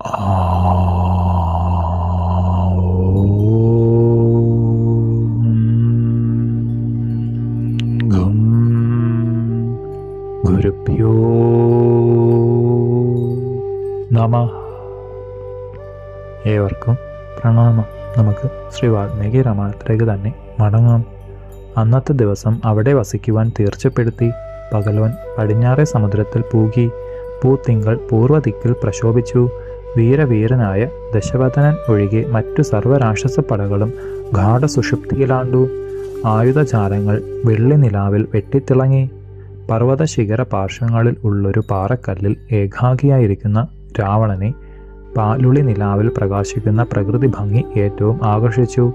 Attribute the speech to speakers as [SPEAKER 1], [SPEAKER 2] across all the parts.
[SPEAKER 1] നമ. ഏവർക്കും പ്രണാമം. നമുക്ക് ശ്രീ വാൽമീകി രാമായണത്തിലേക്ക് തന്നെ മടങ്ങാം. അന്നത്തെ ദിവസം അവിടെ വസിക്കുവാൻ തീർച്ചപ്പെടുത്തി പകലോൻ പടിഞ്ഞാറേ സമുദ്രത്തിൽ പൂകി പൂത്തിങ്കൾ പൂർവദിക്കിൽ പ്രശോഭിച്ചു. വീരവീരനായ ദശവദനൻ ഒഴികെ മറ്റു സർവരാക്ഷസപ്പടകളും ഗാഠസുഷുപ്തിയിലാണ്ടു. ആയുധചാരങ്ങൾ വെള്ളിനിലാവിൽ വെട്ടിത്തിളങ്ങി. പർവത ശിഖര പാർശ്വങ്ങളിൽ ഉള്ളൊരു പാറക്കല്ലിൽ ഏകാഗിയായിരിക്കുന്ന രാവണനെ പാലുളി നിലാവിൽ പ്രകാശിക്കുന്ന പ്രകൃതി ഭംഗി ഏറ്റവും ആകർഷിച്ചു.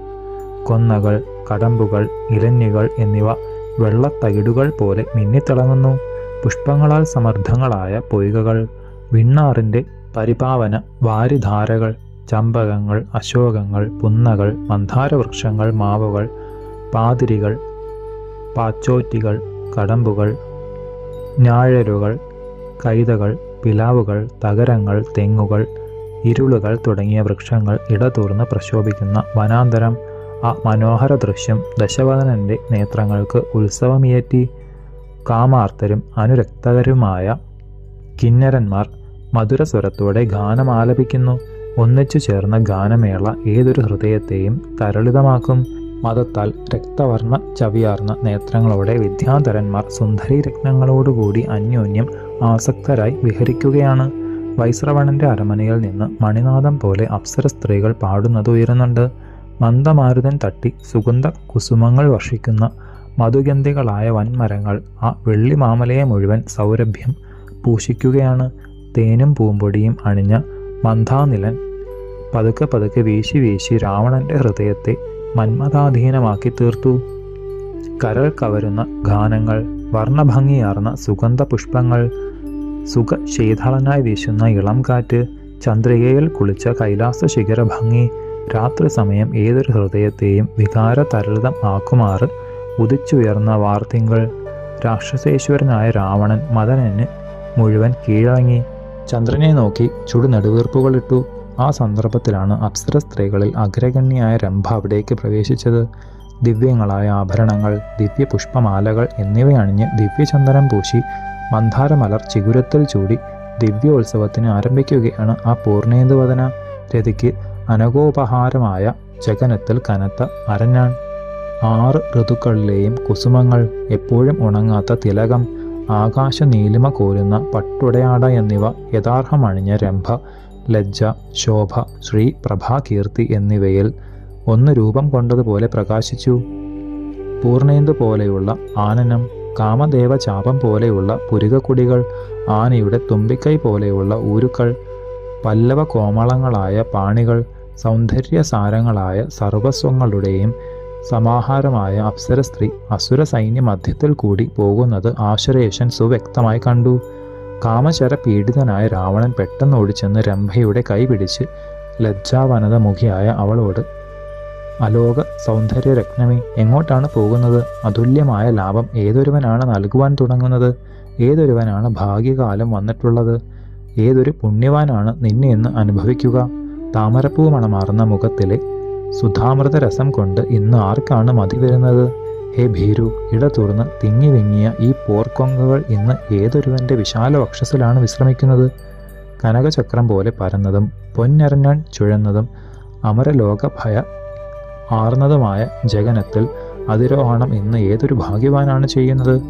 [SPEAKER 1] കൊന്നകൾ കടമ്പുകൾ ഇലഞ്ഞികൾ എന്നിവ വെള്ളത്തകിടുകൾ പോലെ മിന്നിത്തിളങ്ങുന്നു. പുഷ്പങ്ങളാൽ സമർത്ഥങ്ങളായ പൊയ്കകൾ വിണ്ണാറിന്റെ പരിപാവന വാരിധാരകൾ ചമ്പകങ്ങൾ അശോകങ്ങൾ പുന്നകൾ മന്ദാരവൃക്ഷങ്ങൾ മാവുകൾ പാതിരികൾ പാച്ചോറ്റികൾ കടമ്പുകൾ ഞാഴരുകൾ കൈതകൾ പിലാവുകൾ തകരങ്ങൾ തെങ്ങുകൾ ഇരുളുകൾ തുടങ്ങിയ വൃക്ഷങ്ങൾ ഇടതൂർന്ന് പ്രശോഭിക്കുന്ന വനാന്തരം. ആ മനോഹര ദൃശ്യം ദശവദനന്റെ നേത്രങ്ങൾക്ക് ഉത്സവമിയറ്റി കാമാർത്തരും അനുരക്തകരുമായ കിന്നരന്മാർ മധുരസ്വരത്തോടെ ഗാനമാലപിക്കുന്നു ഒന്നിച്ചു ചേർന്ന ഗാനമേള ഏതൊരു ഹൃദയത്തെയും തരളിതമാക്കും. മതത്താൽ രക്തവർണ ചവിയാർന്ന നേത്രങ്ങളോടെ വിദ്യാധരന്മാർ സുന്ദരി രത്നങ്ങളോടുകൂടി അന്യോന്യം ആസക്തരായി വിഹരിക്കുകയാണ്. വൈശ്രവണന്റെ അരമനയിൽ നിന്ന് മണിനാഥം പോലെ അപ്സര സ്ത്രീകൾ പാടുന്നത് ഉയരുന്നുണ്ട്. മന്ദമാരുതൻ തട്ടി സുഗന്ധ കുസുമങ്ങൾ വർഷിക്കുന്ന മധുഗന്ധികളായ വൻമരങ്ങൾ ആ വെള്ളി മാമലയെ മുഴുവൻ സൗരഭ്യം പൂഷിക്കുകയാണ് തേനും പൂമ്പൊടിയും അണിഞ്ഞ മന്ദാനിലൻ പതുക്കെ പതുക്കെ വീശി വീശി രാവണന്റെ ഹൃദയത്തെ മന്മഥാധീനമാക്കി തീർത്തു. കരൾ കവരുന്ന ഗാനങ്ങൾ വർണഭംഗിയാർന്ന സുഗന്ധ പുഷ്പങ്ങൾ സുഖ ശീതളനായി വീശുന്ന ഇളം കാറ്റ് ചന്ദ്രികയിൽ കുളിച്ച കൈലാസ ശിഖര ഭംഗി രാത്രി സമയം ഏതൊരു ഹൃദയത്തെയും വികാര തരളിതം ആക്കുമാറ് ഉദിച്ചുയർന്ന വാർത്തിങ്കൾ രാക്ഷസേശ്വരനായ രാവണൻ മദനന് മുഴുവൻ കീഴടങ്ങി. ചന്ദ്രനെ നോക്കി ചുടു നെടുവീർപ്പുകളിട്ടു ആ സന്ദർഭത്തിലാണ് അപ്സര സ്ത്രീകളിൽ അഗ്രഗണ്യായ രംഭ അവിടേക്ക് പ്രവേശിച്ചത്. ദിവ്യങ്ങളായ ആഭരണങ്ങൾ ദിവ്യ പുഷ്പമാലകൾ എന്നിവയണിഞ്ഞ് ദിവ്യചന്ദനം പൂശി മന്ദാരമലർ ചിഗുരത്തിൽ ചൂടി ദിവ്യോത്സവത്തിന് ആരംഭിക്കുകയാണ് ആ പൂർണേന്ദുവദന രതിക്ക് അനഘോപഹാരമായ ജഗനത്തിൽ കനത്ത അരഞ്ഞാൺ ആറ് ഋതുക്കളിലെയും കുസുമങ്ങൾ എപ്പോഴും ഉണങ്ങാത്ത തിലകം. ആകാശ നീലിമ കോരുന്ന പട്ടുടയാട എന്നിവ യഥാർഹമണിഞ്ഞ രംഭ ലജ്ജ ശോഭ ശ്രീ പ്രഭാകീർത്തി എന്നിവയിൽ ഒന്ന് രൂപം കൊണ്ടതുപോലെ പ്രകാശിച്ചു. പൂർണേന്ദു പോലെയുള്ള ആനനം കാമദേവ ചാപം പോലെയുള്ള പുരികക്കുടികൾ ആനയുടെ തുമ്പിക്കൈ പോലെയുള്ള ഊരുക്കൾ പല്ലവ കോമളങ്ങളായ പാണികൾ സൗന്ദര്യസാരങ്ങളായ സർവസ്വങ്ങളുടെയും സമാഹാരമായ അപ്സര സ്ത്രീ അസുര സൈന്യ മധ്യത്തിൽ കൂടി പോകുന്നത് ആശുരേഷൻ സുവ്യക്തമായി കണ്ടു. കാമചര പീഡിതനായ രാവണൻ പെട്ടെന്ന് ഓടിച്ചെന്ന് രംഭയുടെ കൈപിടിച്ച് ലജ്ജാവനത മുഖിയായ അവളോട് അലോക സൗന്ദര്യ രത്നമേ എങ്ങോട്ടാണ് പോകുന്നത്? അതുല്യമായ ലാഭം ഏതൊരുവനാണ് നൽകുവാൻ തുടങ്ങുന്നത്? ഏതൊരുവനാണ് ഭാഗ്യകാലം വന്നിട്ടുള്ളത്? ഏതൊരു പുണ്യവാനാണ് നിന്നെ എന്ന് അനുഭവിക്കുക? താമരപ്പൂ മണമാർന്ന മുഖത്തിലെ സുധാമൃത രസം കൊണ്ട് ഇന്ന് ആർക്കാണ് മതി വരുന്നത്? ഹേ ഭീരു ഇട തുറന്ന് തിങ്ങി വിങ്ങിയ ഈ പോർക്കൊങ്കകൾ ഇന്ന് ഏതൊരുവന്റെ വിശാല വക്ഷസിലാണ് വിശ്രമിക്കുന്നത്? കനകചക്രം പോലെ പരന്നതും പൊന്നരഞ്ഞാൻ ചുഴന്നതും അമരലോക ഭയ ആർന്നതുമായ ജഗനത്തിൽ അതിരോഹണം ഇന്ന് ഏതൊരു ഭാഗ്യവാനാണ് ചെയ്യുന്നത്?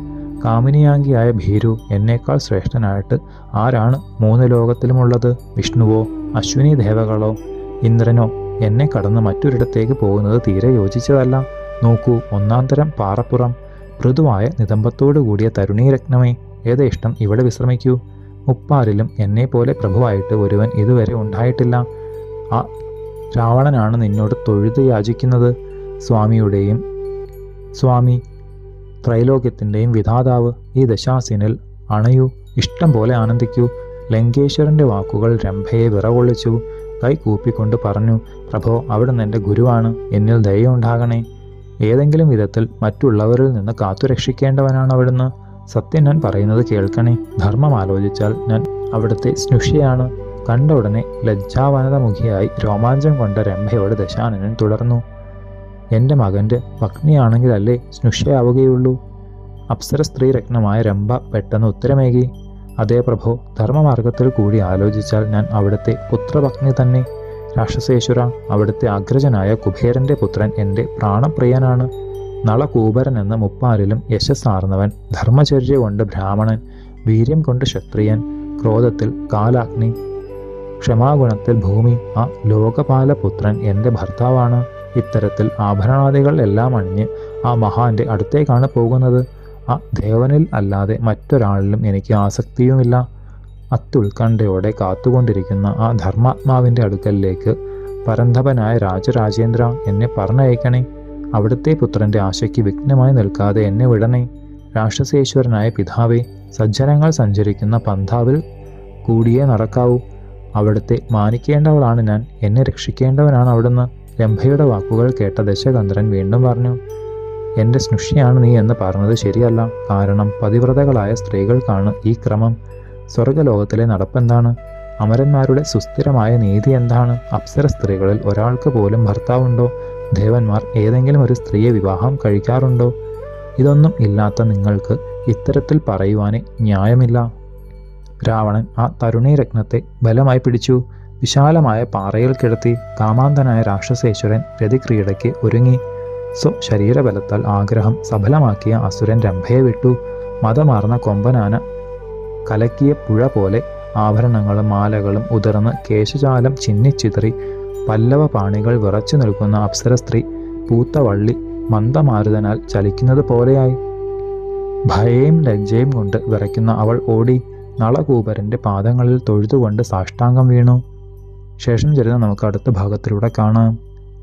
[SPEAKER 1] കാമിനിയാങ്കിയായ ഭീരു എന്നേക്കാൾ ശ്രേഷ്ഠനായിട്ട് ആരാണ് മൂന്ന് ലോകത്തിലുമുള്ളത്? വിഷ്ണുവോ അശ്വിനി ദേവകളോ ഇന്ദ്രനോ എന്നെ കടന്ന് മറ്റൊരിടത്തേക്ക് പോകുന്നത് തീരെ യോജിച്ചതല്ല. നോക്കൂ ഒന്നാന്തരം പാറപ്പുറം. മൃദുവായ നിതംബത്തോടു കൂടിയ തരുണീരത്നമേ ഏതേഷ്ടം ഇവിടെ വിശ്രമിക്കൂ. മുപ്പാരിലും പോലെ പ്രഭുവായിട്ട് ഒരുവൻ ഇതുവരെ ഉണ്ടായിട്ടില്ല. ആ രാവണനാണ് നിന്നോട് തൊഴുത് യാചിക്കുന്നത്. സ്വാമിയുടെയും സ്വാമി ത്രൈലോക്യത്തിന്റെയും വിധാതാവ് ഈ ദശാസിനിൽ അണയൂ. ഇഷ്ടം പോലെ ആനന്ദിക്കൂ. ലങ്കേശ്വരന്റെ വാക്കുകൾ രംഭയെ വിറകൊള്ളിച്ചു. കൈ കൂപ്പിക്കൊണ്ട് പറഞ്ഞു പ്രഭോ അവിടുന്ന് എന്റെ ഗുരുവാണ്. എന്നിൽ ദയുണ്ടാകണേ ഏതെങ്കിലും വിധത്തിൽ മറ്റുള്ളവരിൽ നിന്ന് കാത്തുരക്ഷിക്കേണ്ടവനാണ് അവിടുന്ന്. സത്യം ഞാൻ പറയുന്നത് കേൾക്കണേ. ധർമ്മം ആലോചിച്ചാൽ ഞാൻ അവിടുത്തെ സ്നുഷ്യയാണ് കണ്ട ഉടനെ ലജ്ജാവനതമുഖിയായി രോമാഞ്ചം കൊണ്ട രംഭയോട് ദശാനനൻ തുടർന്നു എന്റെ മകന്റെ പത്നിയാണെങ്കിലല്ലേ സ്നുഷ്യയാവുകയുള്ളൂ അപ്സര സ്ത്രീ രത്നമായ രംഭ പെട്ടെന്ന് ഉത്തരമേകി അതേ പ്രഭോ ധർമ്മമാർഗത്തിൽ കൂടി ആലോചിച്ചാൽ ഞാൻ അവിടുത്തെ പുത്രഭഗ്നി തന്നെ. രാക്ഷസേശ്വര അവിടുത്തെ അഗ്രജനായ കുബേരന്റെ പുത്രൻ എന്റെ പ്രാണപ്രിയനാണ്. നളകൂബരൻ എന്ന മുപ്പാരിലും യശസ്സാർന്നവൻ ധർമ്മചര്യ കൊണ്ട് ബ്രാഹ്മണൻ വീര്യം കൊണ്ട് ക്ഷത്രിയൻ ക്രോധത്തിൽ കാലാഗ്നി ക്ഷമാഗുണത്തിൽ ഭൂമി ആ ലോകപാലപുത്രൻ എന്റെ ഭർത്താവാണ്. ഇത്തരത്തിൽ ആഭരണാദികൾ എല്ലാം അണിഞ്ഞ് ആ മഹാന്റെ അടുത്തേക്കാണ് പോകുന്നത്. ആ ദേവനിൽ അല്ലാതെ മറ്റൊരാളിലും എനിക്ക് ആസക്തിയുമില്ല. അത്യുത്കണ്ഠയോടെ കാത്തുകൊണ്ടിരിക്കുന്ന ആ ധർമാത്മാവിന്റെ അടുക്കലിലേക്ക് പരന്തപനായ രാജരാജേന്ദ്ര എന്നെ പറഞ്ഞയക്കണേ. അവിടുത്തെ പുത്രന്റെ ആശയ്ക്ക് വിഘ്നമായി നിൽക്കാതെ എന്നെ വിടണേ. രാക്ഷസേശ്വരനായ പിതാവേ സജ്ജനങ്ങൾ സഞ്ചരിക്കുന്ന പന്ഥാവിൽ കൂടിയേ നടക്കാവൂ. അവിടുത്തെ മാനിക്കേണ്ടവളാണ് ഞാൻ. എന്നെ രക്ഷിക്കേണ്ടവനാണ് അവിടുന്ന്. രംഭയുടെ വാക്കുകൾ കേട്ട ദശകന്ദ്രൻ വീണ്ടും പറഞ്ഞു എന്റെ സ്നുഷിയാണ് നീ എന്ന് പറഞ്ഞത് ശരിയല്ല. കാരണം പതിവ്രതകളായ സ്ത്രീകൾക്കാണ് ഈ ക്രമം. സ്വർഗലോകത്തിലെ നടപ്പെന്താണ്? അമരന്മാരുടെ സുസ്ഥിരമായ നീതി എന്താണ്? അപ്സര സ്ത്രീകളിൽ ഒരാൾക്ക് പോലും ഭർത്താവുണ്ടോ? ദേവന്മാർ ഏതെങ്കിലും ഒരു സ്ത്രീയെ വിവാഹം കഴിക്കാറുണ്ടോ? ഇതൊന്നും ഇല്ലാത്ത നിങ്ങൾക്ക് ഇത്തരത്തിൽ പറയുവാനേ ന്യായമില്ല. രാവണൻ ആ തരുണീരത്നത്തെ ബലമായി പിടിച്ചു. വിശാലമായ പാറയിൽ കിടത്തി കാമാന്തനായ രാക്ഷസേശ്വരൻ രതിക്രീഡയ്ക്ക് ഒരുങ്ങി. സ്വശരീരബലത്താൽ ആഗ്രഹം സഫലമാക്കിയ അസുരൻ രംഭയെ വിട്ടു. മതമാർന്ന കൊമ്പനാന കലക്കിയ പുഴ പോലെ ആഭരണങ്ങളും മാലകളും ഉതിർന്ന് കേശജാലം ചിന്നിച്ചിതറി. പല്ലവ പാണികൾ വിറച്ചു നിൽക്കുന്ന അപ്സര സ്ത്രീ പൂത്ത വള്ളി മന്ദമാരുതനാൽ ചലിക്കുന്നത് പോലെയായി. ഭയയും ലജ്ജയും കൊണ്ട് വിറയ്ക്കുന്ന അവൾ ഓടി നളകൂപരന്റെ പാദങ്ങളിൽ തൊഴുതുകൊണ്ട് സാഷ്ടാംഗം വീണു. ശേഷം ചരിതം നമുക്ക് അടുത്ത ഭാഗത്തിലൂടെ കാണാം.